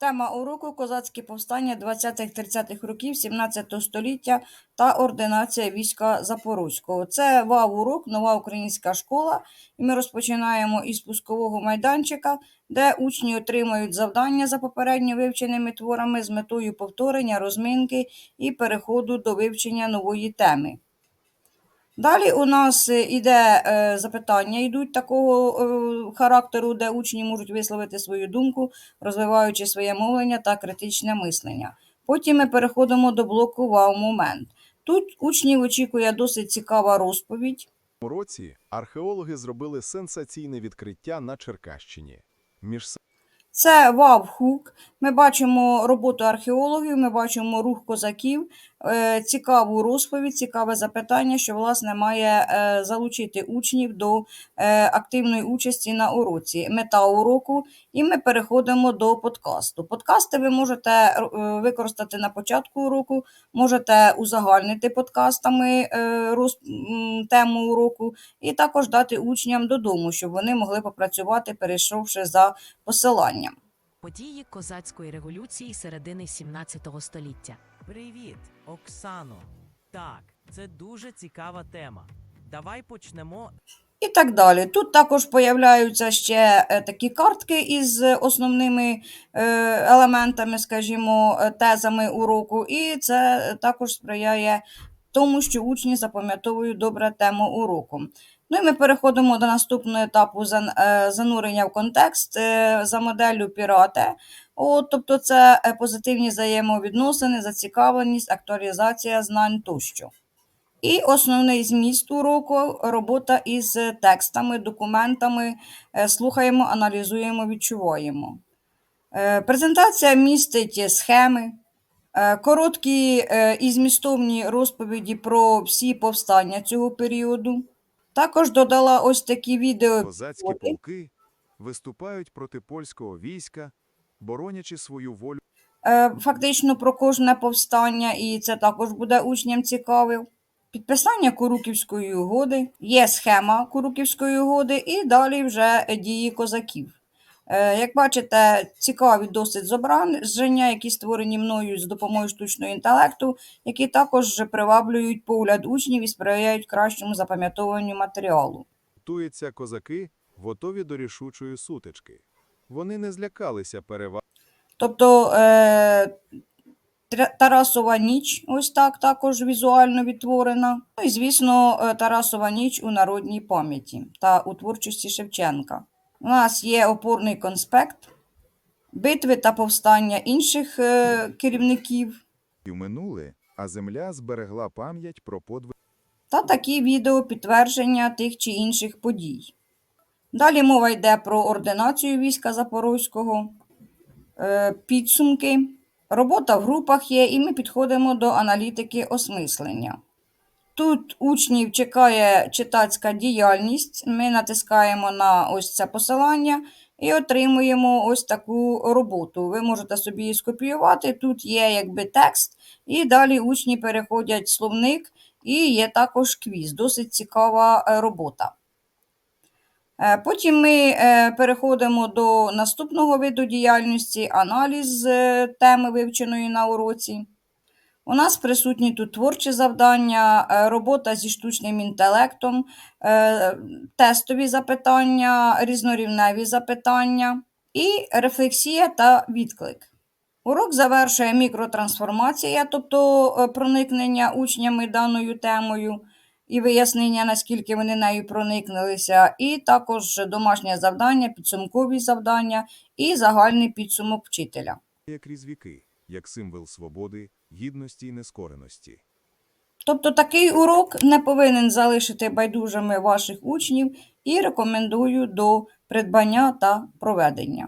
Тема уроку Козацькі повстання 20-30-х років 17 століття та ординація війська Запорозького. Це ВАВ-урок, нова українська школа. І ми розпочинаємо із пускового майданчика, де учні отримають завдання за попередньо вивченими творами з метою повторення, розминки і переходу до вивчення нової теми. Далі у нас е, іде е, запитання, йдуть такого е, характеру, де учні можуть висловити свою думку, розвиваючи своє мовлення та критичне мислення. Потім ми переходимо до блоку «Вау-момент». Тут учнів очікує досить цікава розповідь. цьому році археологи зробили сенсаційне відкриття на Черкащині. Між Це вав-хук. Ми бачимо роботу археологів, ми бачимо рух козаків, цікаву розповідь, цікаве запитання, що власне має е, залучити учнів до е, активної участі на уроці. Мета уроку, і ми переходимо до подкасту. Подкасти ви можете е, використати на початку уроку, можете узагальнити подкастами е, роз- тему уроку, і також дати учням додому, щоб вони могли попрацювати, перейшовши за посиланням. Події козацької революції середини 17 століття. Привіт, Оксано. Так, це дуже цікава тема. Давай почнемо. І так далі. Тут також появляються ще е, такі картки із основними е, елементами, скажімо, е, тезами уроку, і це також сприяє тому, що учні запам'ятовують добре тему уроку. Ну і ми переходимо до наступного етапу е, занурення в контекст е, за моделлю пірате. От, тобто це е, позитивні взаємовідносини, зацікавленість, актуалізація знань тощо. І основний зміст уроку робота із текстами, документами. Слухаємо, аналізуємо, відчуваємо. Презентація містить схеми, короткі е, і змістовні розповіді про всі повстання цього періоду. Також додала ось такі відео. козацькі полки виступають проти польського війська, боронячи свою волю. е, фактично про кожне повстання, і це також буде учням цікавим. Підписання Куруківської угоди, є схема Куруківської угоди, і далі вже дії козаків. Е, Як бачите, цікаві досить зображення, які створені мною з допомогою штучного інтелекту, які також приваблюють погляд учнів і сприяють кращому запам'ятовуванню матеріалу. Готуються козаки, готові до рішучої сутички. Вони не злякалися переваг. Тобто е, Тарасова ніч, ось так також візуально відтворена. Ну і, звісно, е, Тарасова ніч у народній пам'яті та у творчості Шевченка. У нас є опорний конспект, битви та повстання інших е, керівників минули, а земля зберегла пам'ять про подвиг. та такі відео підтвердження тих чи інших подій. Далі мова йде про ординацію війська Запорозького, е, підсумки. Робота в групах є, і ми підходимо до аналітики осмислення. Тут учнів чекає читацька діяльність. Ми натискаємо на ось це посилання і отримуємо ось таку роботу. Ви можете собі її скопіювати. Тут є якби текст, і далі учні переходять словник, і є також квіз. Досить цікава е, робота. Е, Потім ми е, переходимо до наступного виду діяльності аналіз теми, вивченої на уроці. У нас присутні тут творчі завдання, е, робота зі штучним інтелектом, е, тестові запитання, різнорівневі запитання і рефлексія та відклик. Урок завершує мікротрансформація, тобто е, проникнення учнями даною темою і вияснення, наскільки вони нею проникнулися, і також домашнє завдання, підсумкові завдання і загальний підсумок вчителя. крізь віки, як символ свободи, гідності і нескореності. Тобто такий урок не повинен залишити байдужими ваших учнів і рекомендую до придбання та проведення.